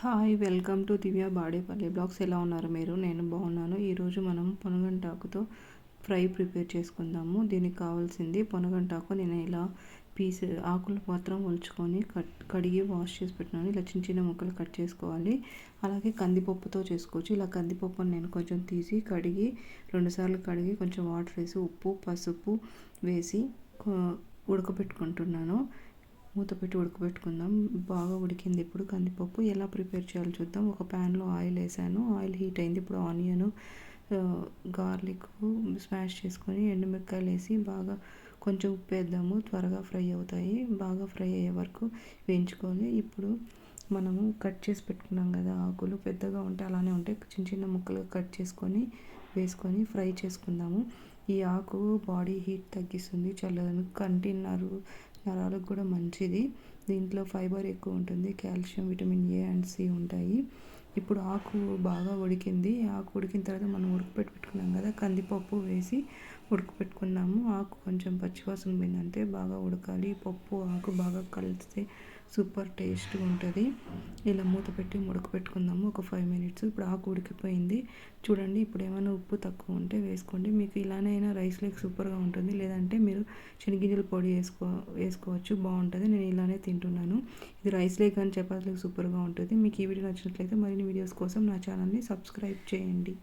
Hi welcome to Divya Badepalli vlogs. ఎలా ఉన్నారు మీరు? నేను బాగున్నాను. ఈరోజు మనం పొనగంటాకుతో ఫ్రై ప్రిపేర్ చేసుకుందాము. దీనికి కావాల్సింది పొనగంటాకు నేను ఇలా పీస్ ఆకులు మాత్రం ఒలుచుకొని కట్ కడిగి వాష్ చేసి పెట్టినాను ఇలా చిన్న చిన్న ముక్కలు కట్ చేసుకోవాలి. అలాగే కందిపప్పుతో చేసుకోవచ్చు. ఇలా కందిపప్పును నేను కొంచెం తీసి కడిగి రెండుసార్లు కడిగి కొంచెం వాటర్ వేసి ఉప్పు పసుపు వేసి ఉడకబెట్టుకుంటున్నాను. మూత పెట్టి ఉడకబెట్టుకుందాం. బాగా ఉడికింది ఇప్పుడు కందిపప్పు. ఎలా ప్రిపేర్ చేయాలో చూద్దాం. ఒక ప్యాన్లో ఆయిల్ వేసాను. ఆయిల్ హీట్ అయింది. ఇప్పుడు ఆనియన్ గార్లిక్ స్మాష్ చేసుకొని ఎండుమిరకాయలు వేసి బాగా కొంచెం ఉప్పు వేద్దాము. త్వరగా ఫ్రై అవుతాయి. బాగా ఫ్రై అయ్యే వరకు వేయించుకోవాలి. ఇప్పుడు మనము కట్ చేసి పెట్టుకున్నాం కదా ఆకులు. పెద్దగా ఉంటే అలానే ఉంటాయి. చిన్న చిన్న ముక్కలుగా కట్ చేసుకొని వేసుకొని ఫ్రై చేసుకుందాము. ఈ ఆకు బాడీ హీట్ తగ్గిస్తుంది చల్లదను కంటిన్నారు నరాలకు కూడా మంచిది. దీంట్లో ఫైబర్ ఎక్కువ ఉంటుంది calcium vitamin A and C ఉంటాయి. ఇప్పుడు ఆకు బాగా ఉడికింది. ఆకు ఉడికిన తర్వాత మనం ఉడకపెట్టి పెట్టుకున్నాం కదా కందిపప్పు వేసి ఉడకపెట్టుకున్నాము ఆకు కొంచెం పచ్చివాసన పోయిందంటే బాగా ఉడకాలి. పప్పు ఆకు బాగా కలిస్తే సూపర్ టేస్ట్గా ఉంటుంది. ఇలా మూత పెట్టి ఉడకపెట్టుకుందాము. ఒక ఫైవ్ మినిట్స్. ఇప్పుడు ఆకు ఉడికిపోయింది. చూడండి ఇప్పుడు ఏమైనా ఉప్పు తక్కువ ఉంటే వేసుకోండి. మీకు ఇలానే అయినా రైస్ లేక్ సూపర్గా ఉంటుంది. లేదంటే మీరు శనగింజల పొడి వేసుకో వేసుకోవచ్చు. బాగుంటుంది. నేను ఇలానే తింటున్నాను. ఇది రైస్ లేక్ అని చపాతీలకు సూపర్గా ఉంటుంది. మీకు ఈ వీడియో నచ్చినట్లయితే మరిన్ని వీడియోస్ కోసం నా ఛానల్ని సబ్స్క్రైబ్ చేయండి.